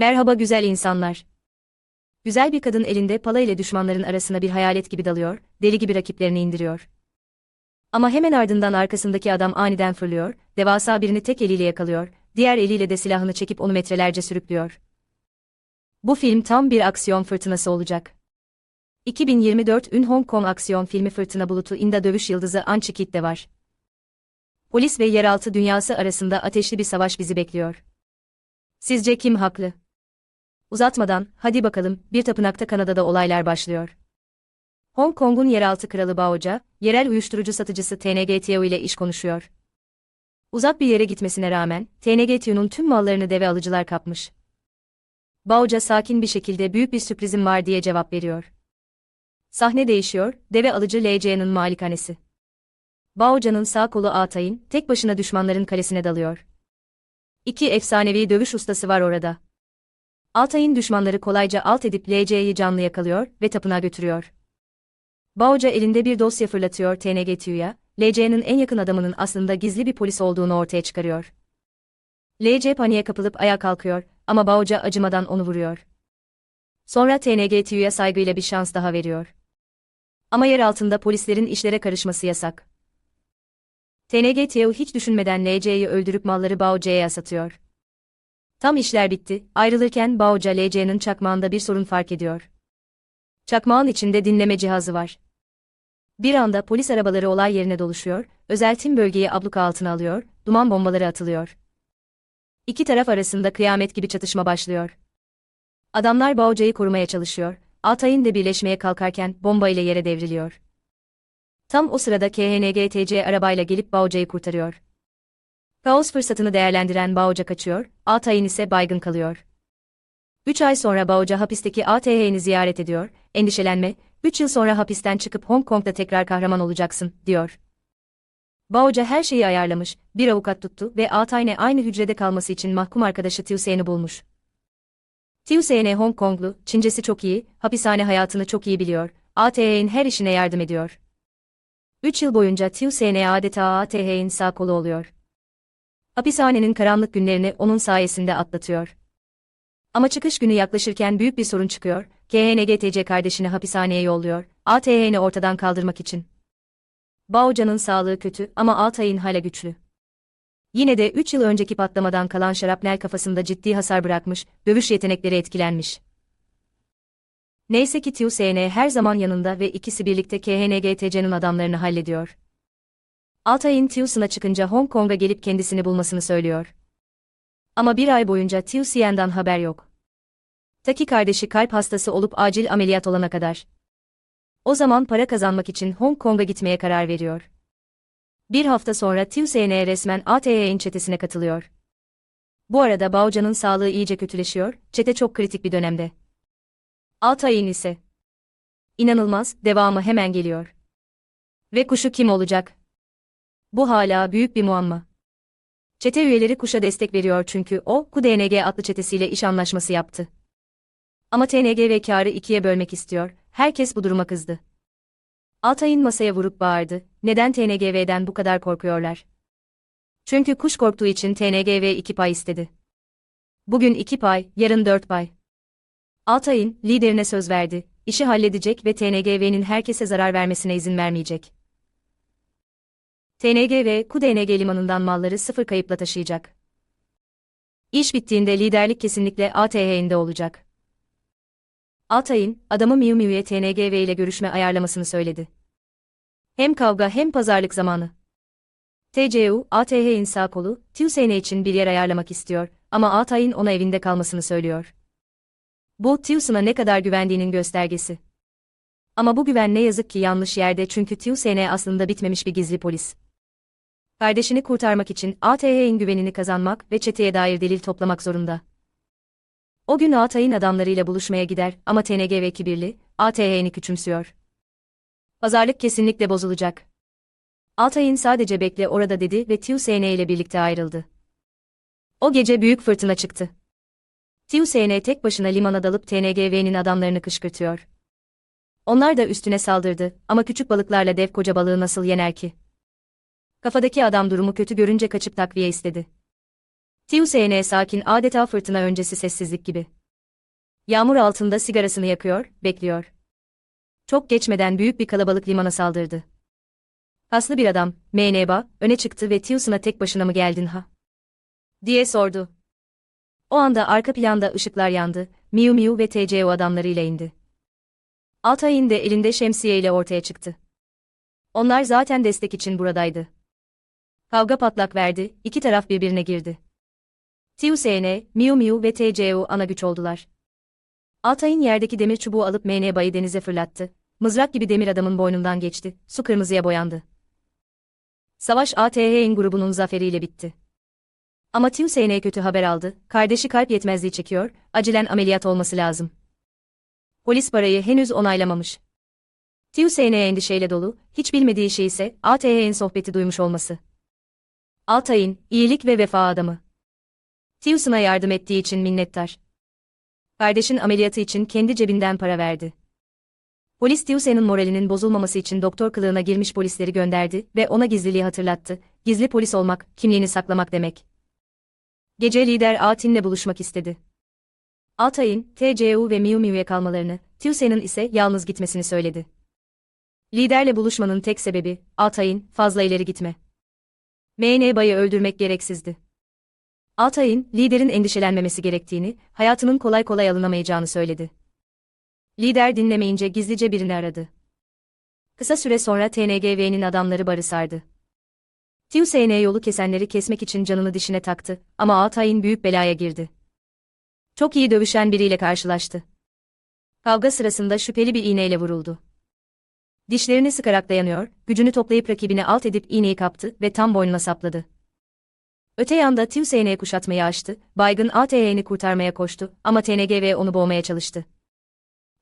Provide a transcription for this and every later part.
Merhaba güzel insanlar. Güzel bir kadın elinde pala ile düşmanların arasına bir hayalet gibi dalıyor, deli gibi rakiplerini indiriyor. Ama hemen ardından arkasındaki adam aniden fırlıyor, devasa birini tek eliyle yakalıyor, diğer eliyle de silahını çekip onu metrelerce sürüklüyor. Bu film tam bir aksiyon fırtınası olacak. 2024 ün Hong Kong aksiyon filmi Fırtına Bulutu Inda dövüş yıldızı Anchi Kit de var. Polis ve yeraltı dünyası arasında ateşli bir savaş bizi bekliyor. Sizce kim haklı? Uzatmadan, hadi bakalım, bir tapınakta Kanada'da olaylar başlıyor. Hong Kong'un yeraltı kralı Bao'ca, yerel uyuşturucu satıcısı TNG Tiao ile iş konuşuyor. Uzak bir yere gitmesine rağmen, TNG Tiao'nun tüm mallarını deve alıcılar kapmış. Bao'ca sakin bir şekilde büyük bir sürprizim var diye cevap veriyor. Sahne değişiyor, deve alıcı LC'nin malikanesi. Bao'canın sağ kolu Atay'ın, tek başına düşmanların kalesine dalıyor. İki efsanevi dövüş ustası var orada. Altay'ın düşmanları kolayca alt edip LC'yi canlı yakalıyor ve tapınağa götürüyor. Baoca elinde bir dosya fırlatıyor TNG Tüy'ya, LC'nin en yakın adamının aslında gizli bir polis olduğunu ortaya çıkarıyor. LC paniğe kapılıp ayağa kalkıyor ama Baoca acımadan onu vuruyor. Sonra TNG Tüy'ye saygıyla bir şans daha veriyor. Ama yer altında polislerin işlere karışması yasak. TNG Teo hiç düşünmeden LC'yi öldürüp malları Bao'ya satıyor. Tam işler bitti, ayrılırken Bao'ca LC'nin çakmağında bir sorun fark ediyor. Çakmağın içinde dinleme cihazı var. Bir anda polis arabaları olay yerine doluşuyor, özel tim bölgeyi abluka altına alıyor, duman bombaları atılıyor. İki taraf arasında kıyamet gibi çatışma başlıyor. Adamlar Bao'ca'yı korumaya çalışıyor, Altay'ın de birleşmeye kalkarken bomba ile yere devriliyor. Tam o sırada KHNGTC arabayla gelip Bao'ca'yı kurtarıyor. Kaos fırsatını değerlendiren Bao'ca kaçıyor, Altay'ın ise baygın kalıyor. 3 ay sonra Bao'ca hapisteki ATH'ni ziyaret ediyor, endişelenme, 3 yıl sonra hapisten çıkıp Hong Kong'da tekrar kahraman olacaksın, diyor. Bao'ca her şeyi ayarlamış, bir avukat tuttu ve Atay'ne aynı hücrede kalması için mahkum arkadaşı Tiusen'i bulmuş. Tiusen Hong Konglu, Çincesi çok iyi, hapishane hayatını çok iyi biliyor, ATH'nin her işine yardım ediyor. 3 yıl boyunca Tiusen adeta ATH'nin sağ kolu oluyor. Hapishanenin karanlık günlerini onun sayesinde atlatıyor. Ama çıkış günü yaklaşırken büyük bir sorun çıkıyor, KHNGTC kardeşini hapishaneye yolluyor, ATH'ni ortadan kaldırmak için. Baocan'ın sağlığı kötü ama Altay'ın hala güçlü. Yine de 3 yıl önceki patlamadan kalan şarapnel kafasında ciddi hasar bırakmış, dövüş yetenekleri etkilenmiş. Neyse ki Tiusen her zaman yanında ve ikisi birlikte KHNGTC'nin adamlarını hallediyor. Altay'ın Tiusen'a çıkınca Hong Kong'a gelip kendisini bulmasını söylüyor. Ama bir ay boyunca Tiusen'dan haber yok. Taki kardeşi kalp hastası olup acil ameliyat olana kadar. O zaman para kazanmak için Hong Kong'a gitmeye karar veriyor. Bir hafta sonra Tiusen resmen ATH'nin çetesine katılıyor. Bu arada Baocan'ın sağlığı iyice kötüleşiyor, çete çok kritik bir dönemde. Altay'ın ise. İnanılmaz, devamı hemen geliyor. Ve kuşu kim olacak? Bu hala büyük bir muamma. Çete üyeleri kuşa destek veriyor çünkü o, KUDNG adlı çetesiyle iş anlaşması yaptı. Ama TNG ve karı ikiye bölmek istiyor, herkes bu duruma kızdı. Altay'ın masaya vurup bağırdı, neden TNGV'den bu kadar korkuyorlar? Çünkü kuş korktuğu için TNGV iki pay istedi. Bugün iki pay, yarın dört pay. Altay'ın, liderine söz verdi, işi halledecek ve TNGV'nin herkese zarar vermesine izin vermeyecek. TNG ve KUDNG limanından malları sıfır kayıpla taşıyacak. İş bittiğinde liderlik kesinlikle ATH'inde olacak. Altay'ın, adamı Miu Miu'ye TNGV ile görüşme ayarlamasını söyledi. Hem kavga hem pazarlık zamanı. TCU, ATH'in sağ kolu, Tiusene için bir yer ayarlamak istiyor ama Altay'ın ona evinde kalmasını söylüyor. Bu, Tiusen'a ne kadar güvendiğinin göstergesi. Ama bu güven ne yazık ki yanlış yerde çünkü Tiusene aslında bitmemiş bir gizli polis. Kardeşini kurtarmak için ATH'in güvenini kazanmak ve çeteye dair delil toplamak zorunda. O gün Altay'ın adamlarıyla buluşmaya gider ama TNG ve kibirli, ATH'ni küçümsüyor. Pazarlık kesinlikle bozulacak. Altay'ın sadece bekle orada dedi ve Tiusene ile birlikte ayrıldı. O gece büyük fırtına çıktı. Tiusene tek başına limana dalıp TNGV'nin adamlarını kışkırtıyor. Onlar da üstüne saldırdı ama küçük balıklarla dev koca balığı nasıl yener ki? Kafadaki adam durumu kötü görünce kaçıp takviye istedi. TUSN sakin adeta fırtına öncesi sessizlik gibi. Yağmur altında sigarasını yakıyor, bekliyor. Çok geçmeden büyük bir kalabalık limana saldırdı. Kaslı bir adam, MNBA, öne çıktı ve Tius'una tek başına mı geldin ha? diye sordu. O anda arka planda ışıklar yandı, Miu Miu ve TCO adamlarıyla indi. Altay'ın de elinde şemsiye ile ortaya çıktı. Onlar zaten destek için buradaydı. Kavga patlak verdi, iki taraf birbirine girdi. TUSN, Miu Miu ve TCO ana güç oldular. Altay'ın yerdeki demir çubuğu alıp MNBA'yı denize fırlattı. Mızrak gibi demir adamın boynundan geçti, su kırmızıya boyandı. Savaş ATH'in grubunun zaferiyle bitti. Ama TUSN kötü haber aldı, kardeşi kalp yetmezliği çekiyor, acilen ameliyat olması lazım. Polis parayı henüz onaylamamış. TUSN endişeyle dolu, hiç bilmediği şey ise ATH'in sohbeti duymuş olması. Altay'ın, iyilik ve vefa adamı. Tius'una yardım ettiği için minnettar. Kardeşin ameliyatı için kendi cebinden para verdi. Polis Tius'un moralinin bozulmaması için doktor kılığına girmiş polisleri gönderdi ve ona gizliliği hatırlattı. Gizli polis olmak, kimliğini saklamak demek. Gece lider Atin'le buluşmak istedi. Altay'ın, TCU ve Miu Miu'ya kalmalarını, Tius'un ise yalnız gitmesini söyledi. Liderle buluşmanın tek sebebi, Altay'ın, fazla ileri gitme. MNBA'yı öldürmek gereksizdi. Altay'ın, liderin endişelenmemesi gerektiğini, hayatının kolay kolay alınamayacağını söyledi. Lider dinlemeyince gizlice birini aradı. Kısa süre sonra TNGV'nin adamları barı sardı. TUSN yolu kesenleri kesmek için canını dişine taktı ama Altay'ın büyük belaya girdi. Çok iyi dövüşen biriyle karşılaştı. Kavga sırasında şüpheli bir iğneyle vuruldu. Dişlerini sıkarak dayanıyor, gücünü toplayıp rakibini alt edip iğneyi kaptı ve tam boynuna sapladı. Öte yanda TUSN kuşatmayı açtı, baygın ATH'ni kurtarmaya koştu ama TNGV onu boğmaya çalıştı.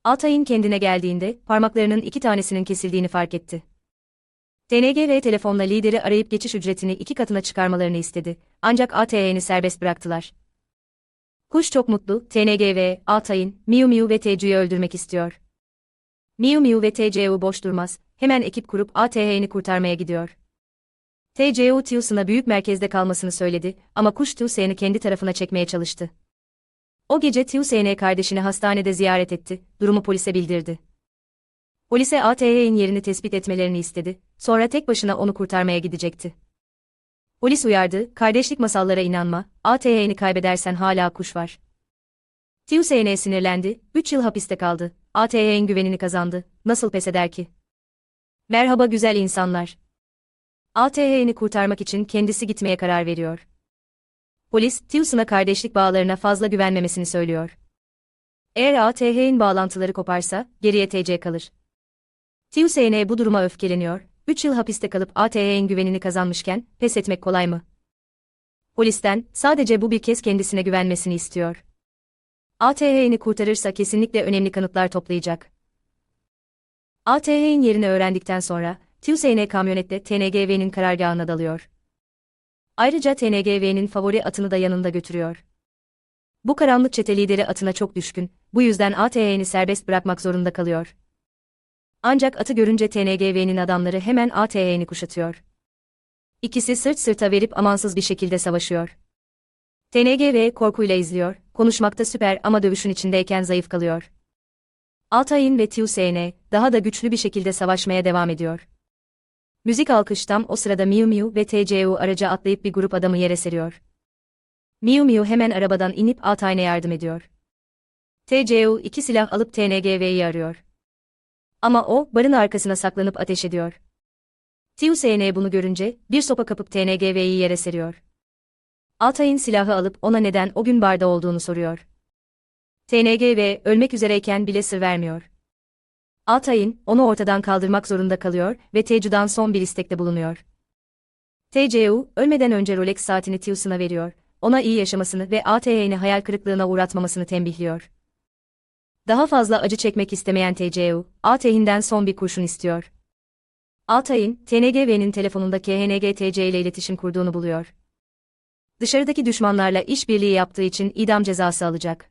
Altay'ın kendine geldiğinde parmaklarının iki tanesinin kesildiğini fark etti. TNGV telefonla lideri arayıp geçiş ücretini iki katına çıkarmalarını istedi, ancak ATH'ni serbest bıraktılar. Kuş çok mutlu, TNGV, Altay'ın, Miu Miu ve TC'yi öldürmek istiyor. Miu Miu ve TCU boş durmaz, hemen ekip kurup ATH'ni kurtarmaya gidiyor. TCU Tius'una büyük merkezde kalmasını söyledi ama kuş Tius'unu kendi tarafına çekmeye çalıştı. O gece Tius'un kardeşini hastanede ziyaret etti, durumu polise bildirdi. Polise ATH'nin yerini tespit etmelerini istedi, sonra tek başına onu kurtarmaya gidecekti. Polis uyardı, kardeşlik masallara inanma, ATH'ni kaybedersen hala kuş var. TUSN sinirlendi, 3 yıl hapiste kaldı, ATH'nin güvenini kazandı, nasıl pes eder ki? Merhaba güzel insanlar. ATH'ni kurtarmak için kendisi gitmeye karar veriyor. Polis, Tius'una kardeşlik bağlarına fazla güvenmemesini söylüyor. Eğer ATH'nin bağlantıları koparsa, geriye TC kalır. TUSN bu duruma öfkeleniyor, 3 yıl hapiste kalıp ATH'nin güvenini kazanmışken, pes etmek kolay mı? Polisten, sadece bu bir kez kendisine güvenmesini istiyor. ATH'ni kurtarırsa kesinlikle önemli kanıtlar toplayacak. ATH'nin yerini öğrendikten sonra, TUSN kamyonette TNGV'nin karargahına dalıyor. Ayrıca TNGV'nin favori atını da yanında götürüyor. Bu karanlık çete lideri atına çok düşkün, bu yüzden ATH'ni serbest bırakmak zorunda kalıyor. Ancak atı görünce TNGV'nin adamları hemen ATH'ni kuşatıyor. İkisi sırt sırta verip amansız bir şekilde savaşıyor. TNGV korkuyla izliyor, konuşmakta süper ama dövüşün içindeyken zayıf kalıyor. Altay'ın ve TUSN, daha da güçlü bir şekilde savaşmaya devam ediyor. Müzik alkış tam o sırada Miu Miu ve TCU araca atlayıp bir grup adamı yere seriyor. Miu Miu hemen arabadan inip Altay'ına yardım ediyor. TCU iki silah alıp TNGV'yi arıyor. Ama o, barın arkasına saklanıp ateş ediyor. TUSN bunu görünce, bir sopa kapıp TNGV'yi yere seriyor. Altay'ın silahı alıp ona neden o gün barda olduğunu soruyor. TNGV, ölmek üzereyken bile sır vermiyor. Altay'ın, onu ortadan kaldırmak zorunda kalıyor ve Tecu'dan son bir istekte bulunuyor. TCU, ölmeden önce Rolex saatini Tius'una veriyor, ona iyi yaşamasını ve ATH'ni hayal kırıklığına uğratmamasını tembihliyor. Daha fazla acı çekmek istemeyen TCU, ATH'inden son bir kurşun istiyor. Altay'ın, TNGV'nin telefonunda KHNG TC ile iletişim kurduğunu buluyor. Dışarıdaki düşmanlarla işbirliği yaptığı için idam cezası alacak.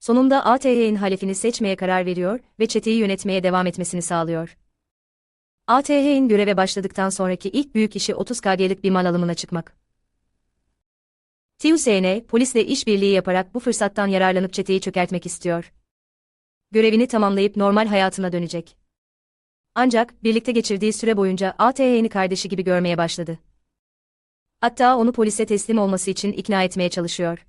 Sonunda ATH'nin halefini seçmeye karar veriyor ve çeteyi yönetmeye devam etmesini sağlıyor. ATH'nin göreve başladıktan sonraki ilk büyük işi 30 KG'lik bir mal alımına çıkmak. TUSN, polisle işbirliği yaparak bu fırsattan yararlanıp çeteyi çökertmek istiyor. Görevini tamamlayıp normal hayatına dönecek. Ancak, birlikte geçirdiği süre boyunca ATH'ni kardeşi gibi görmeye başladı. Hatta onu polise teslim olması için ikna etmeye çalışıyor.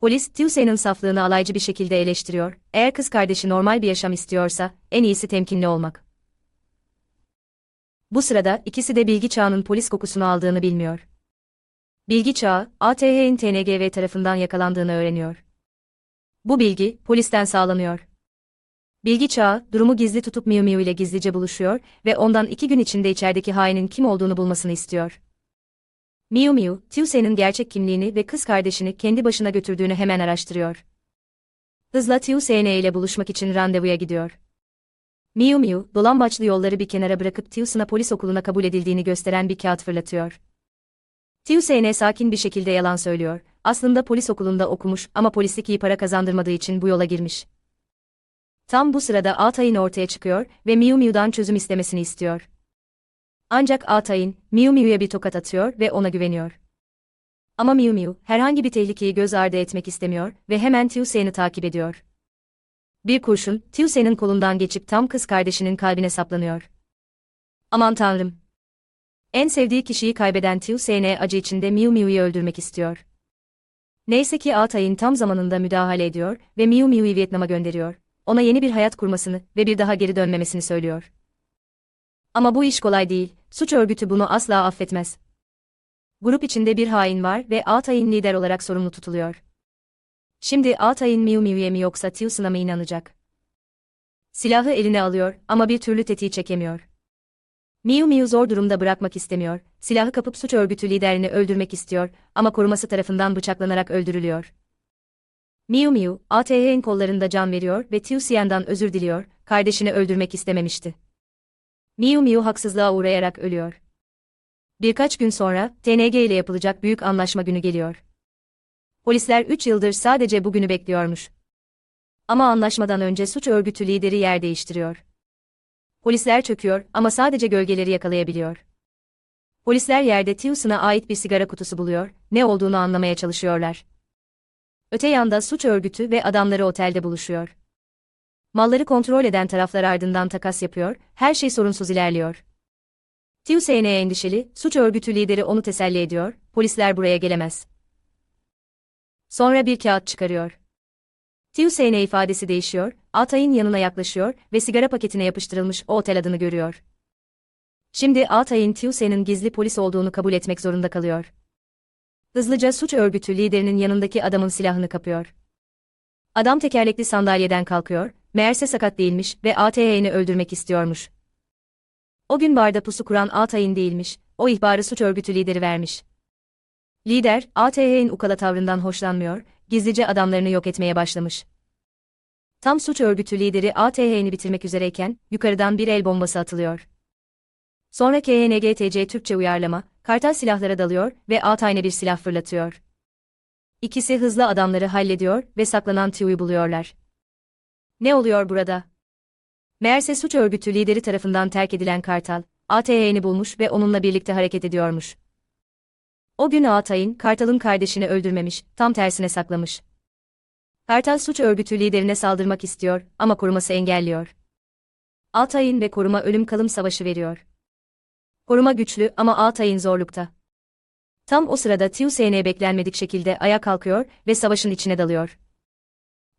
Polis, TUSN'ın saflığını alaycı bir şekilde eleştiriyor, eğer kız kardeşi normal bir yaşam istiyorsa, en iyisi temkinli olmak. Bu sırada ikisi de bilgi çağının polis kokusunu aldığını bilmiyor. Bilgi çağı, ATH'nin TNGV tarafından yakalandığını öğreniyor. Bu bilgi, polisten sağlanıyor. Bilgi çağı, durumu gizli tutup Miu Miu ile gizlice buluşuyor ve ondan iki gün içinde içerideki hainin kim olduğunu bulmasını istiyor. Miu Miu, Tuse'nin gerçek kimliğini ve kız kardeşini kendi başına götürdüğünü hemen araştırıyor. Hızla Tuse ile buluşmak için randevuya gidiyor. Miu Miu, dolambaçlı yolları bir kenara bırakıp Tuse'na polis okuluna kabul edildiğini gösteren bir kağıt fırlatıyor. Tuse sakin bir şekilde yalan söylüyor. Aslında polis okulunda okumuş ama polislik iyi para kazandırmadığı için bu yola girmiş. Tam bu sırada Atay'ın ortaya çıkıyor ve Miu Miu'dan çözüm istemesini istiyor. Ancak Atay'ın, Miu Miu'ya bir tokat atıyor ve ona güveniyor. Ama Miu Miu, herhangi bir tehlikeyi göz ardı etmek istemiyor ve hemen Tuse'ni takip ediyor. Bir kurşun, Tuse'nin kolundan geçip tam kız kardeşinin kalbine saplanıyor. Aman tanrım! En sevdiği kişiyi kaybeden Tuse acı içinde Miu Miu'yu öldürmek istiyor. Neyse ki Atay'ın tam zamanında müdahale ediyor ve Miu Miu'yu Vietnam'a gönderiyor. Ona yeni bir hayat kurmasını ve bir daha geri dönmemesini söylüyor. Ama bu iş kolay değil, suç örgütü bunu asla affetmez. Grup içinde bir hain var ve Atay'ın lider olarak sorumlu tutuluyor. Şimdi Atay'ın Miu Miu'ye mi yoksa Tilson'a mı inanacak? Silahı eline alıyor ama bir türlü tetiği çekemiyor. Miu Miu zor durumda bırakmak istemiyor, silahı kapıp suç örgütü liderini öldürmek istiyor ama koruması tarafından bıçaklanarak öldürülüyor. Miu Miu, ATH'nin kollarında can veriyor ve Tiusian'dan özür diliyor, kardeşini öldürmek istememişti. Miu Miu haksızlığa uğrayarak ölüyor. Birkaç gün sonra, TNG ile yapılacak büyük anlaşma günü geliyor. Polisler 3 yıldır sadece bugünü bekliyormuş. Ama anlaşmadan önce suç örgütü lideri yer değiştiriyor. Polisler çöküyor ama sadece gölgeleri yakalayabiliyor. Polisler yerde Tilson'a ait bir sigara kutusu buluyor, ne olduğunu anlamaya çalışıyorlar. Öte yanda suç örgütü ve adamları otelde buluşuyor. Malları kontrol eden taraflar ardından takas yapıyor, her şey sorunsuz ilerliyor. TUSN endişeli, suç örgütü lideri onu teselli ediyor, polisler buraya gelemez. Sonra bir kağıt çıkarıyor. TUSN ifadesi değişiyor, Altay'ın yanına yaklaşıyor ve sigara paketine yapıştırılmış o otel adını görüyor. Şimdi Altay'ın TUSN'in gizli polis olduğunu kabul etmek zorunda kalıyor. Hızlıca suç örgütü liderinin yanındaki adamın silahını kapıyor. Adam tekerlekli sandalyeden kalkıyor, meğerse sakat değilmiş ve ATH'ni öldürmek istiyormuş. O gün barda pusu kuran Altay'ın değilmiş, o ihbarı suç örgütü lideri vermiş. Lider, ATH'nin ukala tavrından hoşlanmıyor, gizlice adamlarını yok etmeye başlamış. Tam suç örgütü lideri ATH'ni bitirmek üzereyken, yukarıdan bir el bombası atılıyor. Sonra KNGTC Türkçe uyarlama, kartal silahlara dalıyor ve Altay'ne bir silah fırlatıyor. İkisi hızlı adamları hallediyor ve saklanan Tio'yu buluyorlar. Ne oluyor burada? Meğerse suç örgütü lideri tarafından terk edilen Kartal, ATH'ni bulmuş ve onunla birlikte hareket ediyormuş. O gün Atay'ın Kartal'ın kardeşini öldürmemiş, tam tersine saklamış. Kartal suç örgütü liderine saldırmak istiyor ama koruması engelliyor. Altay'ın ve koruma ölüm kalım savaşı veriyor. Koruma güçlü ama Altay'ın zorlukta. Tam o sırada TUSN beklenmedik şekilde ayağa kalkıyor ve savaşın içine dalıyor.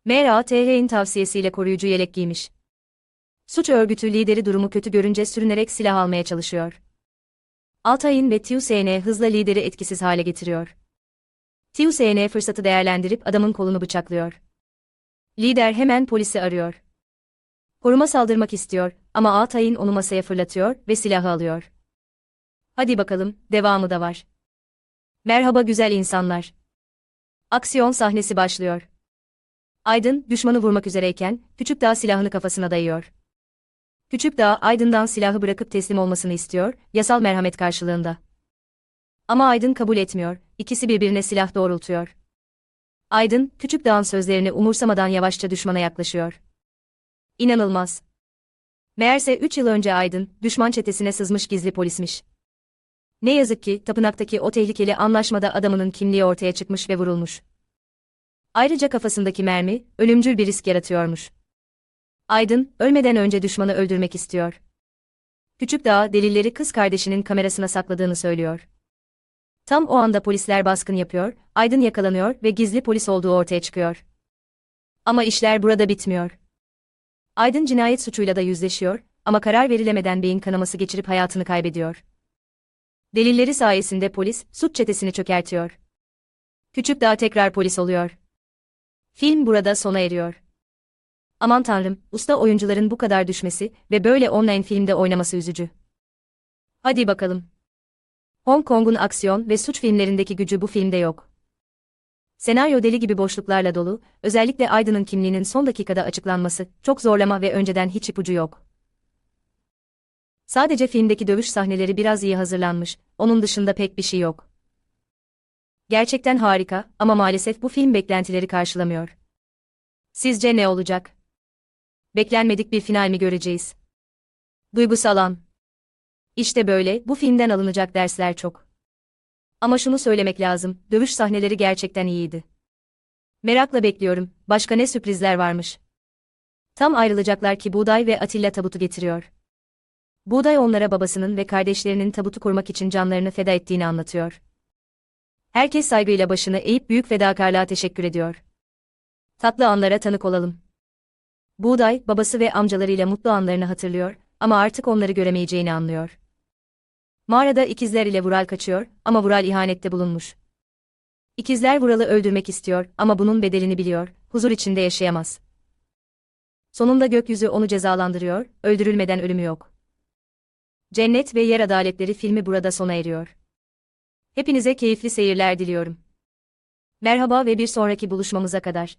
MRATH'in tavsiyesiyle koruyucu yelek giymiş. Suç örgütü lideri durumu kötü görünce sürünerek silah almaya çalışıyor. Altay'ın ve TUSN hızla lideri etkisiz hale getiriyor. TUSN fırsatı değerlendirip adamın kolunu bıçaklıyor. Lider hemen polisi arıyor. Koruma saldırmak istiyor ama Altay'ın onu masaya fırlatıyor ve silahı alıyor. Hadi bakalım, devamı da var. Merhaba güzel insanlar. Aksiyon sahnesi başlıyor. Aydın, düşmanı vurmak üzereyken, Küçük Dağ silahını kafasına dayıyor. Küçük Dağ, Aydın'dan silahı bırakıp teslim olmasını istiyor, yasal merhamet karşılığında. Ama Aydın kabul etmiyor, ikisi birbirine silah doğrultuyor. Aydın, Küçük Dağ'ın sözlerini umursamadan yavaşça düşmana yaklaşıyor. İnanılmaz. Meğerse 3 yıl önce Aydın, düşman çetesine sızmış gizli polismiş. Ne yazık ki tapınaktaki o tehlikeli anlaşmada adamının kimliği ortaya çıkmış ve vurulmuş. Ayrıca kafasındaki mermi ölümcül bir risk yaratıyormuş. Aydın ölmeden önce düşmanı öldürmek istiyor. Küçük Dağ delilleri kız kardeşinin kamerasına sakladığını söylüyor. Tam o anda polisler baskın yapıyor, Aydın yakalanıyor ve gizli polis olduğu ortaya çıkıyor. Ama işler burada bitmiyor. Aydın cinayet suçuyla da yüzleşiyor ama karar verilemeden beyin kanaması geçirip hayatını kaybediyor. Delilleri sayesinde polis suç çetesini çökertiyor. Küçük Dağ tekrar polis oluyor. Film burada sona eriyor. Aman tanrım, usta oyuncuların bu kadar düşmesi ve böyle online filmde oynaması üzücü. Hadi bakalım. Hong Kong'un aksiyon ve suç filmlerindeki gücü bu filmde yok. Senaryo deli gibi boşluklarla dolu, özellikle Aydın'ın kimliğinin son dakikada açıklanması, çok zorlama ve önceden hiç ipucu yok. Sadece filmdeki dövüş sahneleri biraz iyi hazırlanmış, onun dışında pek bir şey yok. Gerçekten harika ama maalesef bu film beklentileri karşılamıyor. Sizce ne olacak? Beklenmedik bir final mi göreceğiz? Duygusal an. İşte böyle, bu filmden alınacak dersler çok. Ama şunu söylemek lazım, dövüş sahneleri gerçekten iyiydi. Merakla bekliyorum, başka ne sürprizler varmış. Tam ayrılacaklar ki Buğday ve Atilla tabutu getiriyor. Buğday onlara babasının ve kardeşlerinin tabutu kurmak için canlarını feda ettiğini anlatıyor. Herkes saygıyla başını eğip büyük fedakarlığa teşekkür ediyor. Tatlı anlara tanık olalım. Buğday, babası ve amcalarıyla mutlu anlarını hatırlıyor ama artık onları göremeyeceğini anlıyor. Mağarada ikizler ile Vural kaçıyor ama Vural ihanette bulunmuş. İkizler Vural'ı öldürmek istiyor ama bunun bedelini biliyor, huzur içinde yaşayamaz. Sonunda gökyüzü onu cezalandırıyor, öldürülmeden ölümü yok. Cennet ve Yer Adaletleri filmi burada sona eriyor. Hepinize keyifli seyirler diliyorum. Merhaba ve bir sonraki buluşmamıza kadar.